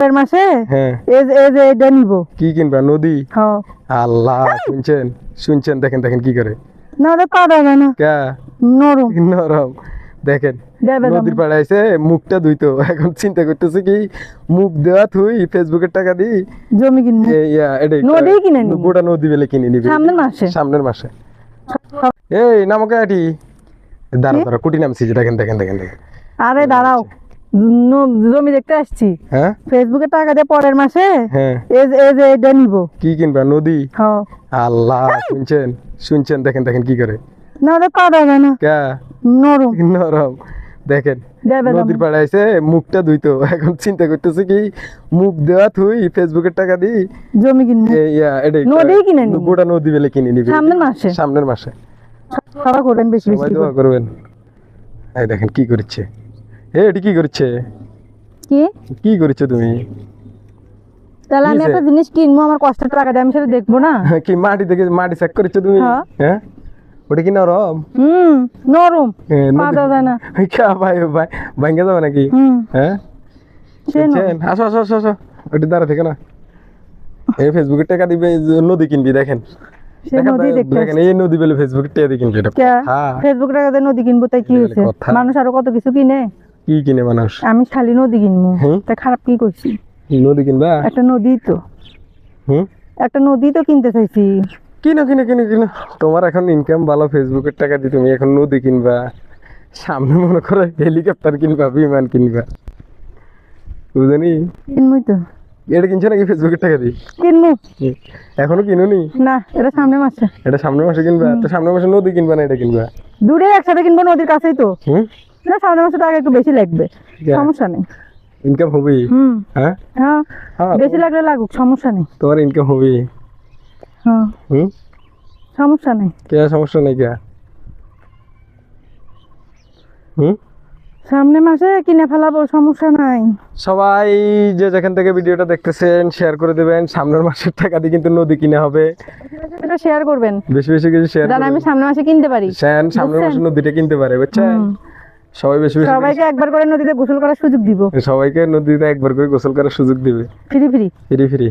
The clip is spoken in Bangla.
পরের মাসে হ্যাঁ। এই যে- এই যে এটা নিব। কি কিনবা? নদী? হ্যাঁ। আল্লাহ শুনছেন? শুনছেন দেখেন দেখেন কি করে? না কাটা না কা? নরম। নরম। দেখেন নদীর পাড়ে এসে মুখটা ধুইতো। এখন চিন্তা করতেছে কি মুখ দেওয়া থুই ফেসবুকের টাকা দি জমি এটাই নদী কিনে নিবি? গোটা নদী বেলে কিনে নিবি। সামনের মাসে? সামনের মাসে। এই নামকে আটি দাঁড়া দাঁড়া কুটি নামছি দেখেন দেখেন দেখেন দেখেন। আরে দাঁড়াও। জমি দেখতে আসছি। হ্যাঁ? ফেসবুকে টাকা দিয়ে পরের মাসে হ্যাঁ। এই যে- এটা নিব। কি কিনবা? নদী? হ্যাঁ আল্লাহ শুনছেন? শুনছেন? দেখেন দেখেন কি করে। না ওটা কাটা যায় না। কা? নরম। নরম। দেখেন নদীর পাড়ে এসে মুখটা ধুইতো এখন চিন্তা করতেছে কি মুখ দেওয়া থুই ফেসবুকের টাকা দিই। জমি কিনবো। এ, ইয়া, এটাই নদী কিনে নিবি? গোটা নদী বেলে কিনে নিবি। সামনের মাসে? সামনের মাসে। সবাই করবেন বেশি বেশি দোয়া করবেন। এই দেখেন কি করছে। এটি কি করছে? কি? কি করছ তুমি? তাহলে আমি একটা জিনিস কিনবো আমার কষ্টের টাকা দিয়ে আমি সেটা দেখব না? কি মাটি মাটি চেক করছ তুমি? হ্যাঁ। হ্যাঁ? ওটা কি নরম? হুম নরম। যায় না। কা ভাই ভাই ভাঙ্গে যাবে নাকি? হুম। হ্যাঁ? আসো আসো আসো আসো। ওটি দাঁড়া থেকে না। এই ফেসবুকের টাকা দিবে নদী কিনবি দেখেন। এই নদী বেলে ফেসবুকের টাকা দিয়ে কিনবি এটা হ্যাঁ ফেসবুক টাকা দিয়ে নদী কিনবো তাই কি হয়েছে? মানুষ আরও কত কিছু কিনে? কি কিনে মানুষ? আমি খালি নদী কিনবো। তাই খারাপ কি করছি? নদী কিনবা? একটা নদী তো। হুম? একটা নদী তো কিনতে চাইছি। কিনো কিনো কিনো কিনো। তোমার এখন ইনকাম ভালো ফেসবুকের টাকা দিয়ে তুমি এখন নদী কিনবা। সামনে মনে করো হেলিকপ্টার কিনবা বিমান কিনবা। বুঝনি? কিনবই তো। এটা কিনছো নাকি ফেসবুকের টাকা দিয়ে? কিনবো। এখনও কিনো নি না এটা সামনে মাসে। এটা সামনে মাসে কিনবা? তো সামনে মাসে নদী কিনবা না এটা কিনবা? দূরে একসাথে কিনবো নদীর কাছেই তো। হুম? না সামনে মাসে টাকা একটু বেশি লাগবে। সমস্যা নেই। ইনকাম হবে হুম। হ্যাঁ? হ্যাঁ হ্যাঁ বেশি লাগলে লাগুক সমস্যা নেই। তোমার ইনকাম হবে হ্যাঁ। হুম? সমস্যা নেই। কে সমস্যা নেই কে? হুম? সামনে মাসে কিনে ফেলাবো সমস্যা নাই। সবাই যে যেখান থেকে ভিডিওটা দেখতেছেন শেয়ার করে দেবেন। সামনের মাসের টাকা দিয়ে কিন্তু নদী কিনে হবে। এটা শেয়ার করবেন। বেশি বেশি কিছু শেয়ার আমি সামনে মাসে কিনতে পারি। সামনের মাসে নদীটা কিনতে পারে বুঝছেন। সবাই বেশি বেশি সবাইকে একবার করে নদীতে গোসল করার সুযোগ দিব। সবাইকে নদীতে একবার করে গোসল করার সুযোগ দিবে। Free free free free